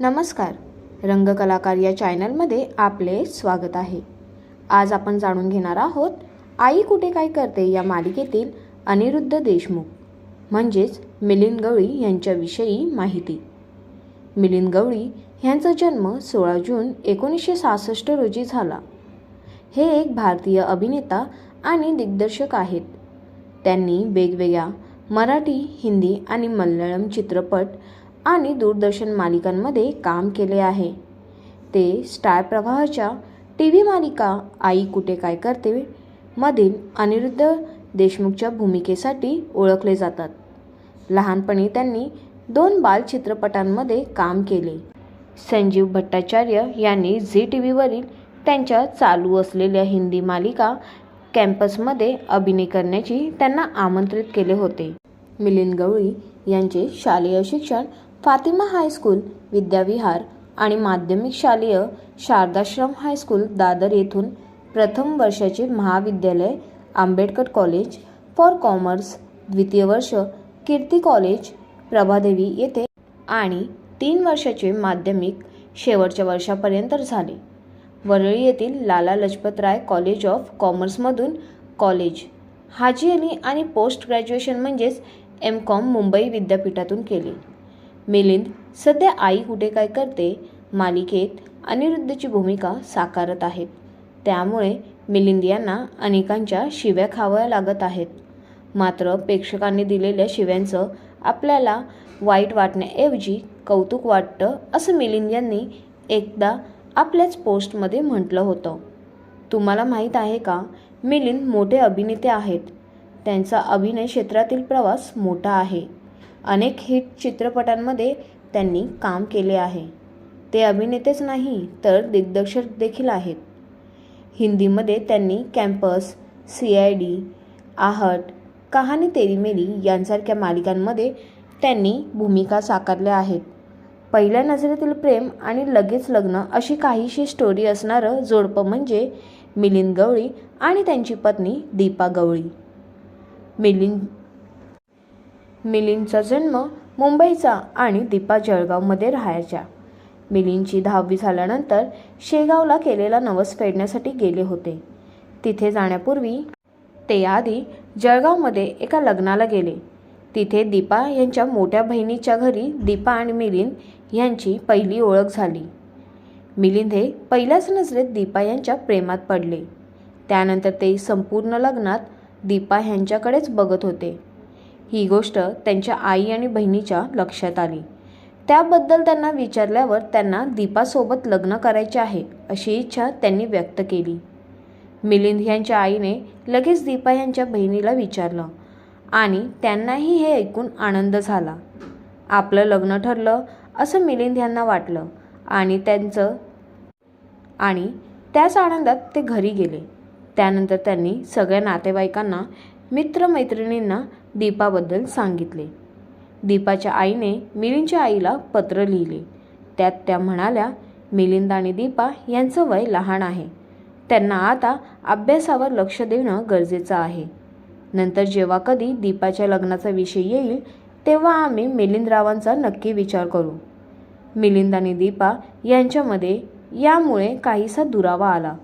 नमस्कार. रंगकलाकार या चॅनलमध्ये आपले स्वागत आहे. आज आपण जाणून घेणार आहोत आई कुठे काय करते या मालिकेतील अनिरुद्ध देशमुख म्हणजेच मिलिंद गवळी यांच्याविषयी माहिती. मिलिंद गवळी यांचा जन्म सोळा जून एकोणीसशे सहासष्ट रोजी झाला. हे एक भारतीय अभिनेता आणि दिग्दर्शक आहेत. त्यांनी वेगवेगळ्या मराठी हिंदी आणि मल्याळम चित्रपट आणि दूरदर्शन मालिकांमध्ये काम केले आहे. ते स्टार प्रवाहाच्या टी व्ही मालिका आई कुठे काय करते मधील अनिरुद्ध देशमुखच्या भूमिकेसाठी ओळखले जातात. लहानपणी त्यांनी दोन बालचित्रपटांमध्ये काम केले. संजीव भट्टाचार्य यांनी झी टी व्हीवरील त्यांच्या चालू असलेल्या हिंदी मालिका कॅम्पसमध्ये अभिनय करण्याची त्यांना आमंत्रित केले होते. मिलिंद गवळी यांचे शालेय शिक्षण फातिमा हायस्कूल विद्याविहार आणि माध्यमिक शालेय शारदाश्रम हायस्कूल दादर येथून प्रथम वर्षाचे महाविद्यालय आंबेडकर कॉलेज फॉर कॉमर्स द्वितीय वर्ष कीर्ती कॉलेज प्रभादेवी येथे आणि तीन वर्षाचे माध्यमिक शेवटच्या वर्षापर्यंत झाले. वरळी येथील लाला लजपतराय कॉलेज ऑफ कॉमर्समधून कॉलेज हाजी अली आणि पोस्ट ग्रॅज्युएशन म्हणजेच एम कॉम मुंबई विद्यापीठातून केले. मिलिंद सध्या आई कुठे काय करते मालिकेत अनिरुद्धची भूमिका साकारत आहेत. त्यामुळे मिलिंद यांना अनेकांच्या शिव्या खाव्या लागत आहेत. मात्र प्रेक्षकांनी दिलेल्या शिव्यांचं आपल्याला वाईट वाटण्याऐवजी कौतुक वाटतं असं मिलिंद यांनी एकदा आपल्याच पोस्टमध्ये म्हटलं होतं. तुम्हाला माहीत आहे का मिलिंद मोठे अभिनेते आहेत. त्यांचा अभिनय क्षेत्रातील प्रवास मोठा आहे. अनेक हिट चित्रपटांमध्ये त्यांनी काम केले आहे. ते अभिनेतेच नाही तर दिग्दर्शक देखील आहेत. हिंदीमध्ये त्यांनी कॅम्पस सी आय डी आहट कहाणी तेरी मेरी यांसारख्या मालिकांमध्ये त्यांनी भूमिका साकारल्या आहेत. पहिल्या नजरेतील प्रेम आणि लगेच लग्न अशी काहीशी स्टोरी असणारं जोडपं म्हणजे मिलिंद गवळी आणि त्यांची पत्नी दीपा गवळी. मिलिंद मिलिंदचा जन्म मुंबईचा आणि दीपा जळगावमध्ये राहायच्या. मिलिंदची दहावी झाल्यानंतर शेगावला केलेला नवस फेडण्यासाठी गेले होते. तिथे जाण्यापूर्वी ते आधी जळगावमध्ये एका लग्नाला गेले. तिथे दीपा यांच्या मोठ्या बहिणीच्या घरी दीपा आणि मिलिंद यांची पहिली ओळख झाली. मिलिंद हे पहिल्याच नजरेत दीपा यांच्या प्रेमात पडले. त्यानंतर ते संपूर्ण लग्नात दीपा ह्यांच्याकडेच बघत होते. ही गोष्ट त्यांच्या आई आणि बहिणीच्या लक्षात आली. त्याबद्दल त्यांना विचारल्यावर त्यांना दीपासोबत लग्न करायचे आहे अशी इच्छा त्यांनी व्यक्त केली. मिलिंद यांच्या आईने लगेच दीपा यांच्या बहिणीला विचारलं आणि त्यांनाही हे ऐकून आनंद झाला. आपलं लग्न ठरलं असं मिलिंद यांना वाटलं आणि त्यांचं आणि त्याच आनंदात ते घरी गेले. त्यानंतर त्यांनी सगळ्या नातेवाईकांना मित्रमैत्रिणींना दीपाबद्दल सांगितले. दीपाच्या आईने मिलिंदच्या आईला पत्र लिहिले. त्यात त्या म्हणाल्या मिलिंद आणि दीपा यांचं वय लहान आहे. त्यांना आता अभ्यासावर लक्ष देणं गरजेचं आहे. नंतर जेव्हा कधी दीपाच्या लग्नाचा विषय येईल तेव्हा आम्ही मिलिंदरावांचा नक्की विचार करू. मिलिंद आणि दीपा यांच्यामध्ये यामुळे काहीसा दुरावा आला.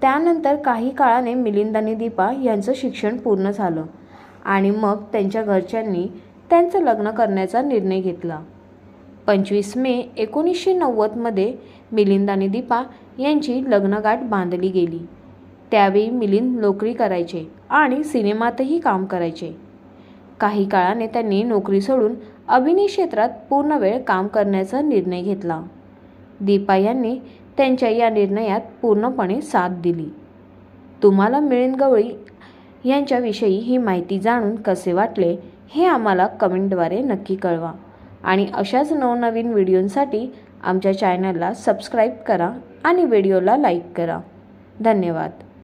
त्यानंतर काही काळाने मिलिंद आणि दीपा यांचं शिक्षण पूर्ण झालं. आणि मग त्यांच्या घरच्यांनी त्यांचं लग्न करण्याचा निर्णय घेतला. पंचवीस मे एकोणीसशे नव्वदमध्ये मिलिंद आणि दीपा यांची लग्नगाठ बांधली गेली. त्यावेळी मिलिंद नोकरी करायचे आणि सिनेमातही काम करायचे. काही काळाने त्यांनी नोकरी सोडून अभिनय क्षेत्रात पूर्ण वेळ काम करण्याचा निर्णय घेतला. दीपा यांनी त्यांच्या या निर्णयात पूर्णपणे साथ दिली. तुम्हाला मिलिंद गवळी यांच्याविषयी ही माहिती जाणून कसे वाटले हे आम्हाला कमेंटद्वारे नक्की कळवा. आणि अशाच नवनवीन व्हिडिओंसाठी आमच्या चॅनलला सबस्क्राईब करा आणि व्हिडिओला लाईक करा. धन्यवाद.